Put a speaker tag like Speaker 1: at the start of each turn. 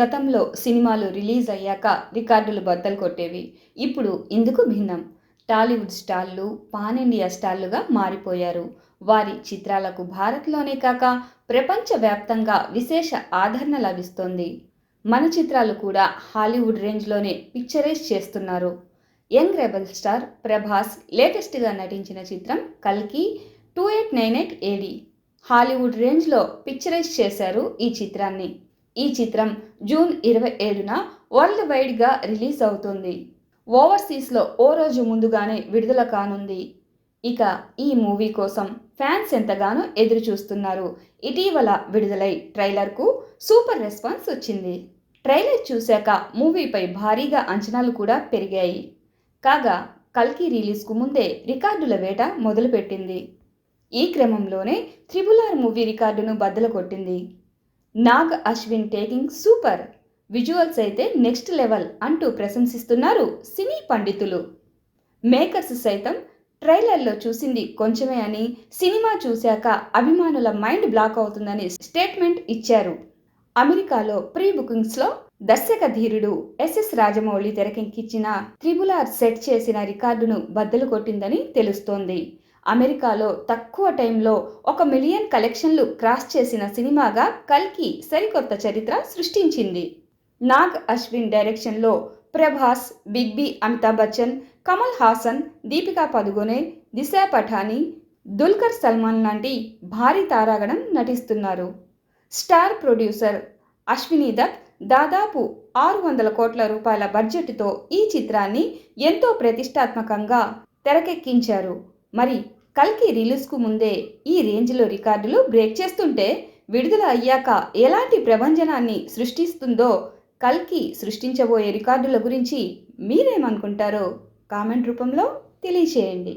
Speaker 1: గతంలో సినిమాలు రిలీజ్ అయ్యాక రికార్డులు బద్దలు కొట్టేవి. ఇప్పుడు ఇందుకు భిన్నం. టాలీవుడ్ స్టార్లు పాన్ ఇండియా స్టార్లుగా మారిపోయారు. వారి చిత్రాలకు భారత్లోనే కాక ప్రపంచవ్యాప్తంగా విశేష ఆదరణ లభిస్తోంది. మన చిత్రాలు కూడా హాలీవుడ్ రేంజ్లోనే పిక్చరైజ్ చేస్తున్నారు. యంగ్ రెబల్ స్టార్ ప్రభాస్ లేటెస్ట్గా నటించిన చిత్రం కల్కి two eight nine eight AD. Hollywood రేంజ్లో పిక్చరైజ్ చేశారు ఈ చిత్రాన్ని. ఈ చిత్రం జూన్ ఇరవై ఏడున వరల్డ్ వైడ్గా రిలీజ్ అవుతుంది. ఓవర్సీస్లో ఓ రోజు ముందుగానే విడుదల కానుంది. ఇక ఈ మూవీ కోసం ఫ్యాన్స్ ఎంతగానో ఎదురు చూస్తున్నారు ఇటీవల విడుదలై ట్రైలర్కు సూపర్ రెస్పాన్స్ వచ్చింది. ట్రైలర్ చూశాక మూవీపై భారీగా అంచనాలు కూడా పెరిగాయి. కాగా కల్కి రిలీజ్కు ముందే రికార్డుల వేట మొదలుపెట్టింది. ఈ క్రమంలోనే త్రిబుల్ ఆర్ మూవీ రికార్డును బద్దలు కొట్టింది. Nag Ashwin taking super. Visuals అయితే నెక్స్ట్ లెవెల్ అంటూ ప్రశంసిస్తున్నారు సినీ పండితులు. మేకర్స్ సైతం ట్రైలర్లో చూసింది కొంచెమే అని సినిమా చూశాక అభిమానుల మైండ్ బ్లాక్ అవుతుందని స్టేట్మెంట్ ఇచ్చారు. అమెరికాలో ప్రీ బుకింగ్స్లో దర్శక ధీరుడు ఎస్ఎస్ రాజమౌళి తెరకెక్కించిన త్రిబులార్ సెట్ చేసిన రికార్డును బద్దలు కొట్టిందని తెలుస్తోంది. అమెరికాలో తక్కువ టైంలో ఒక మిలియన్ కలెక్షన్లు క్రాస్ చేసిన సినిమాగా కల్కి సరికొత్త చరిత్ర సృష్టించింది. నాగ్ అశ్విన్ డైరెక్షన్లో ప్రభాస్ బిగ్ బి అమితాబ్ బచ్చన్ కమల్ హాసన్ దీపికా పదుగొనే దిశా పఠానీ దుల్కర్ సల్మాన్ లాంటి భారీ తారాగణం నటిస్తున్నారు. స్టార్ ప్రొడ్యూసర్ అశ్విని దత్ దాదాపు ఆరు వందల కోట్ల రూపాయల బడ్జెట్తో ఈ చిత్రాన్ని ఎంతో ప్రతిష్టాత్మకంగా తెరకెక్కించారు. మరి కల్కి రిలీజ్కు ముందే ఈ రేంజ్లో రికార్డులు బ్రేక్ చేస్తుంటే విడుదల అయ్యాక ఎలాంటి ప్రభంజనాన్ని సృష్టిస్తుందో కల్కి సృష్టించబోయే రికార్డుల గురించి మీరేమనుకుంటారో కామెంట్ రూపంలో తెలియచేయండి.